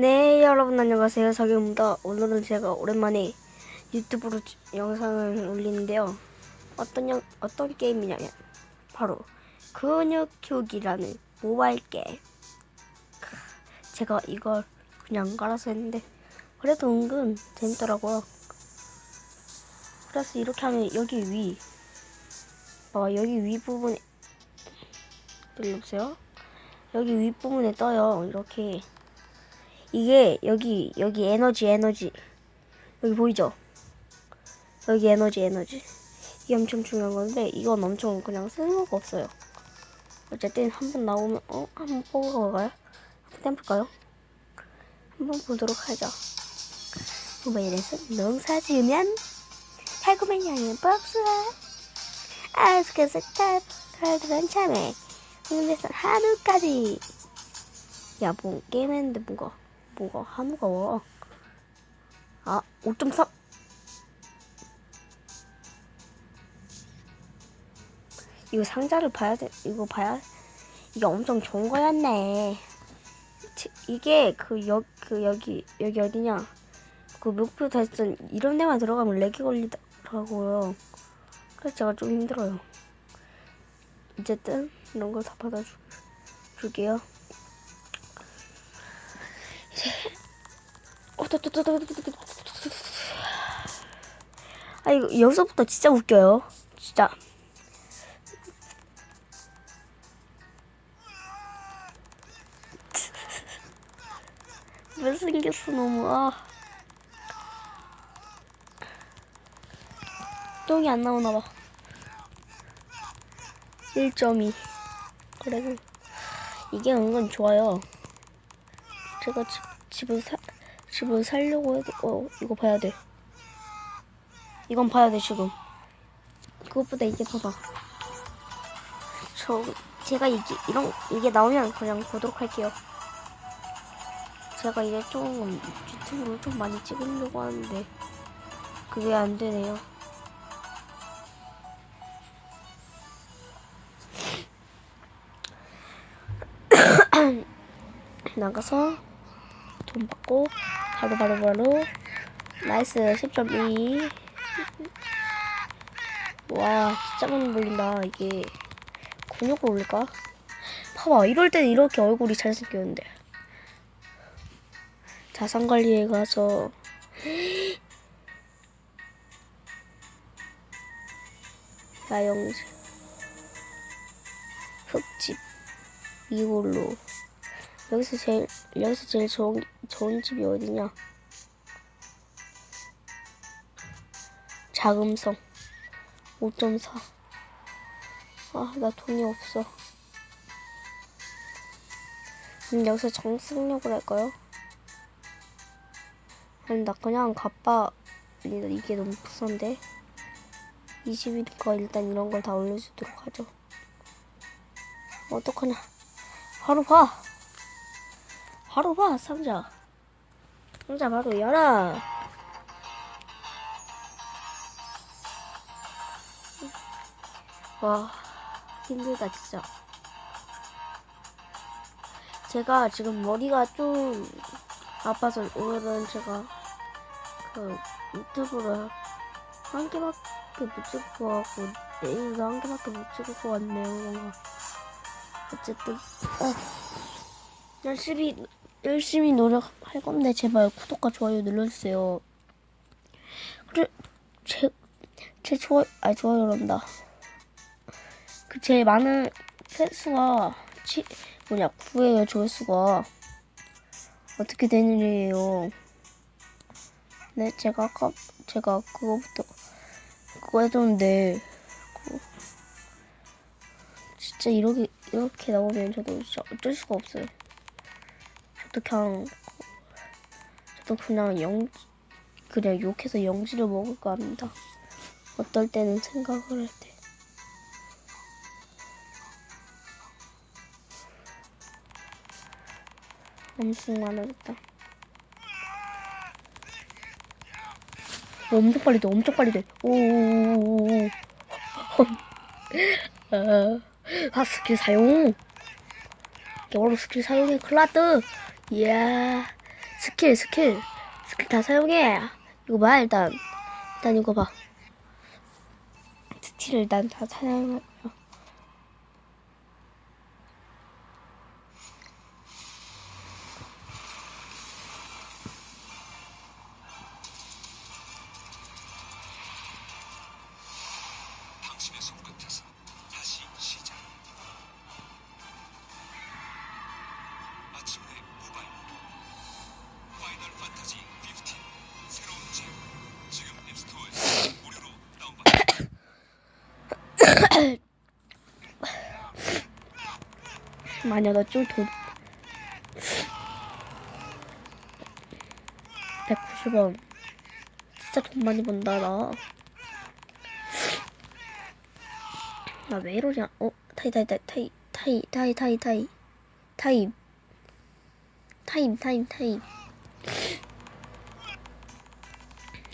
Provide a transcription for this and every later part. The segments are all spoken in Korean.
네, 여러분 안녕하세요. 석유입니다. 오늘은 제가 오랜만에 유튜브로 지- 영상을 올리는데요. 어떤 영, 어떤 게임이냐면 바로 근육 키우기라는 모바일 게임. 크, 제가 이걸 그냥 깔아서 했는데 그래도 은근 재밌더라고요. 그래서 이렇게 하면 여기 위, 봐 여기 위 부분에 눌러보세요. 여기 위 부분에 떠요. 이렇게. 이게 여기 여기 에너지 에너지 여기 보이죠? 여기 에너지 에너지 이게 엄청 중요한 건데 이건 엄청 그냥 쓸모가 없어요. 어쨌든 한 번 나오면 어 한번 보고 가요. 한번 해볼까요? 한번 보도록 하죠. 모바일에서 농사 지으면 달콤한 향의 복수와 아스크스 칼 칼들한 참외 흥대산 한우까지 야, 뭐, 게임했는데 뭐가, 뭐가, 한우가 와. 아, 5.3. 이거 상자를 봐야 돼, 이거 봐야, 이게 엄청 좋은 거였네. 치- 이게 그, 여, 그, 여기, 여기 어디냐. 그 목표 달성, 이런 데만 들어가면 렉이 걸리더라고요. 그래서 제가 좀 힘들어요. 어쨌든, 이런 걸 다 받아줄게요. 아 이거 여기서부터 진짜 웃겨요. 진짜. 왜 생겼어 너무 아. 똥이 안 나오나 봐. 1.2. 그래도 이게 은근 좋아요. 제가 집, 집을 사 집을 살려고 해도 어 이거 봐야 돼. 이건 봐야 돼 지금. 그것보다 이게 봐봐. 저 제가 이게 이런 이게 나오면 그냥 보도록 할게요. 제가 이제 좀 유튜브를 좀 많이 찍으려고 하는데 그게 안 되네요. 나가서 돈 받고 바로 바로 바로. 나이스 10.2 와 진짜 많이 몰린다 이게. 근육을 올릴까? 봐봐 이럴 때는 이렇게 얼굴이 잘생겼는데. 자산관리에 가서. 야영지 흙집. 이걸로. 여기서 제일 여기서 제일 좋은 좋은 집이 어디냐? 자금성 5.4. 아, 나 돈이 없어. 그럼 여기서 정승력을 할까요? 아니, 나 그냥 갑바. 이게 너무 비싼데? 20이니까 일단 이런 걸 다 올려주도록 하죠. 어떡하냐. 바로 봐! 바로 봐, 상자. 상자 바로 열어. 와, 힘들다, 진짜. 제가 지금 머리가 좀 아파서 오늘은 제가 그 유튜브를 한 개밖에 못 찍을 것 같고, 내일도 한 개밖에 못 찍을 것 같네요, 뭔가. 어쨌든, 어. 열심히 열심히 노력할 건데 제발 구독과 좋아요 눌러주세요. 그래 제 제 좋아 아 좋아요란다. 그 제일 많은 횟수가 치 뭐냐 9예요 조회수가 어떻게 되는 일이에요. 네 제가 아까 제가 그거부터 그거 해줬는데 그거 진짜 이렇게 이렇게 나오면 저도 진짜 어쩔 수가 없어요. 저도 그냥 저도 그냥 영 그냥 욕해서 영지를 먹을까 합니다. 어떨 때는 생각을 할 때. 엄청 많아졌다. 오, 엄청 빨리 돼, 엄청 빨리 돼. 오오오오오. 아, 아, 스킬 사용. 여러 스킬 사용해 클라드. 이야 스킬 스킬. 스킬 다 사용해. 이거 봐 일단. 일단 이거 봐. 스킬을 일단 다 사용 마녀 너좀돈 190원. 진짜 돈 많이 번다 나. 나 왜 이러냐? 어? 타이 타이 타이 타이 타이 타이 타이 타이. 타임. 타임 타임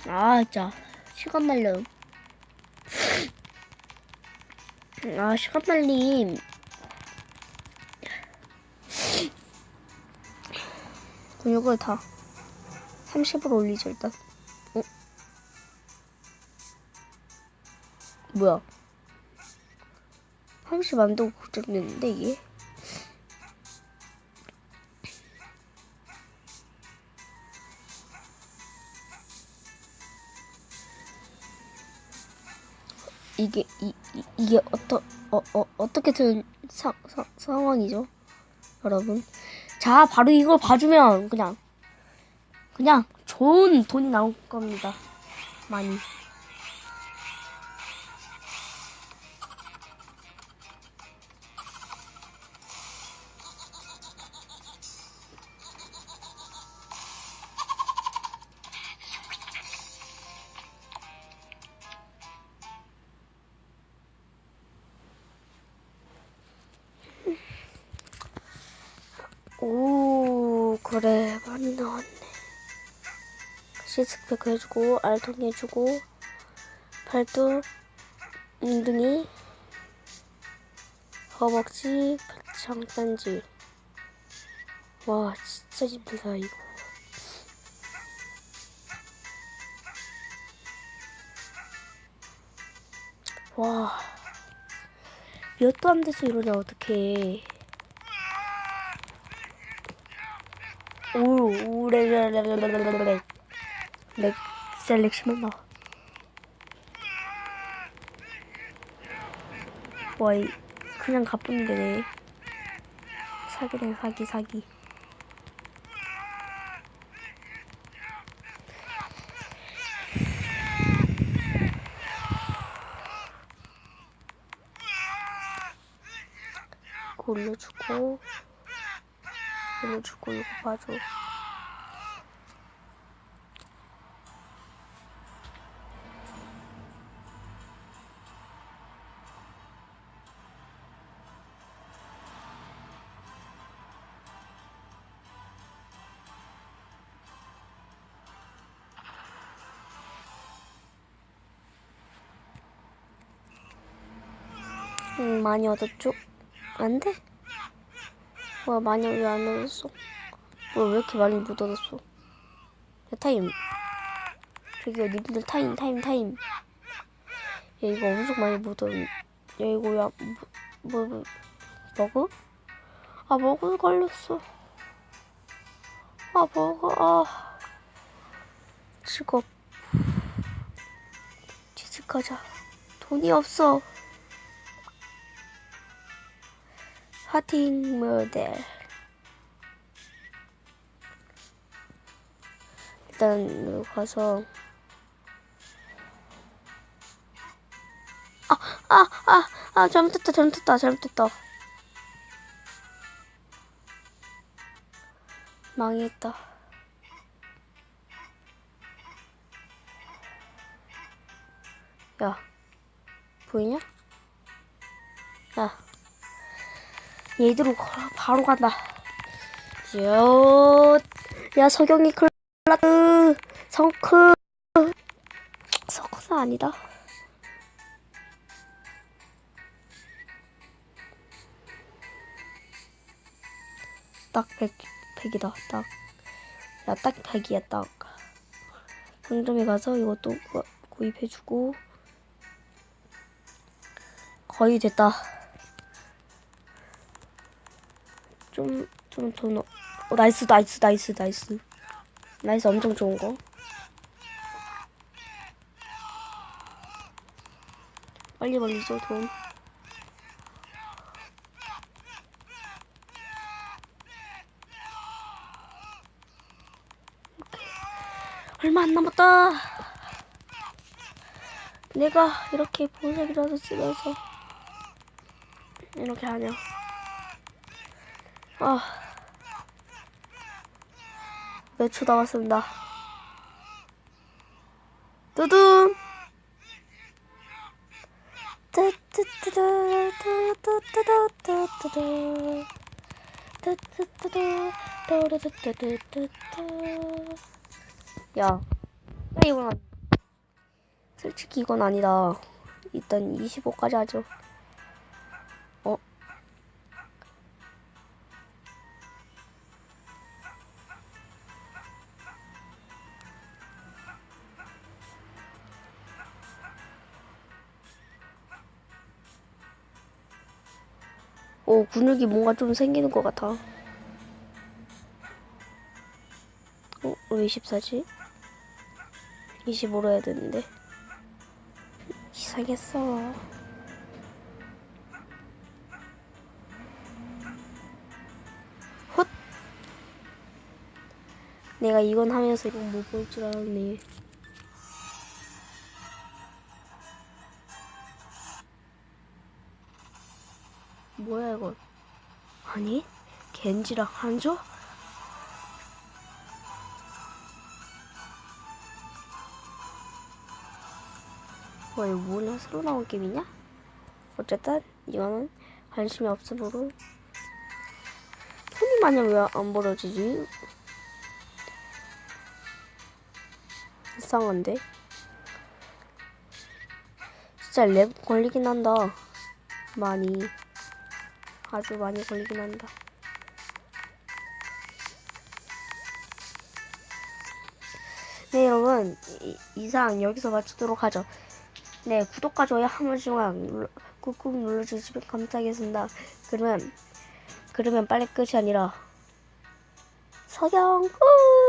아 진짜. 시간 날려 아 시간 날림 근육을 다 30으로 올리죠 일단. 어? 뭐야? 30 안 되고 고정됐는데 이게 이게 이, 이 이 게 어떠 어, 어 어떻게 된 사, 사, 상황이죠? 여러분. 자 바로 이걸 봐주면 그냥 그냥 좋은 돈이 나올 겁니다. 많이 오 그래 많이 나왔네. 시스펙 해주고 알통 해주고 팔뚝 웅둥이 허벅지 장단지. 와 진짜 힘들다 이거. 와. 몇 도 안 돼서 이러냐 어떡해 오, 오, 렉, 렉, 렉, 렉, 렉, 렉, 렉. 렉, 진짜 렉 심했나. 와, 이, 그냥 가뿐 되네. 사기네, 사기, 사기. 올려주고, 올려주고, 이거 봐줘. 응, 많이 얻었죠? 안 돼? 와, 많이 왜 안 얻었어? 뭐, 왜 이렇게 많이 못 얻었어? 야, 타임. 저기요, 니들 타임, 타임, 타임. 야, 이거 엄청 많이 못 얻은. 야, 이거, 야, 뭐, 뭐, 뭐, 먹어? 아, 먹어 걸렸어. 아, 먹어, 아. 직업. 취직하자. 돈이 없어. 하팅 모델. 일단 가서. 아 아 아 아 잘못했다 잘못했다 잘못했다. 망했다. 야 보이냐? 야 얘들로 가- 바로 간다. 요, 야 석영이 클라스 성크 성크는 아니다. 딱 100, 100이다. 딱 야, 딱 닭이야, 딱. 상점에 가서 이것도 구- 구입해주고. 거의 됐다. 좀, 좀 더 넣어. 어, 나이스, 나이스, 나이스, 나이스. 나이스, 엄청 좋은 거. 빨리 벌리죠, 돈. 얼마 안 남았다. 내가 이렇게 보석이라도 쓰면서 이렇게 하냐. 아. 몇 초 남았습니다. 두둠! 야, 야 이건 아니다. 솔직히 이건 아니다. 일단 25까지 하죠. 오, 근육이 뭔가 좀 생기는 것 같아. 어, 왜 24지? 25로 해야 되는데. 이상했어. 헛! 내가 이건 하면서 이건 못 볼 줄 알았네. 겐지랑 한조? 뭐 이거 뭐냐 새로 나온 게임이냐? 어쨌든 이거는 관심이 없으므로 손이 마냥 왜안 벌어지지? 이상한데? 진짜 랩 걸리긴 한다 많이 아주 많이 걸리긴 한다 이, 이상 여기서 마치도록 하죠 네, 구독과 좋아요 한 번씩만 꾹꾹 눌러주시면 감사하겠습니다. 그러면, 그러면 빨리 끝이 아니라, 석영 끝!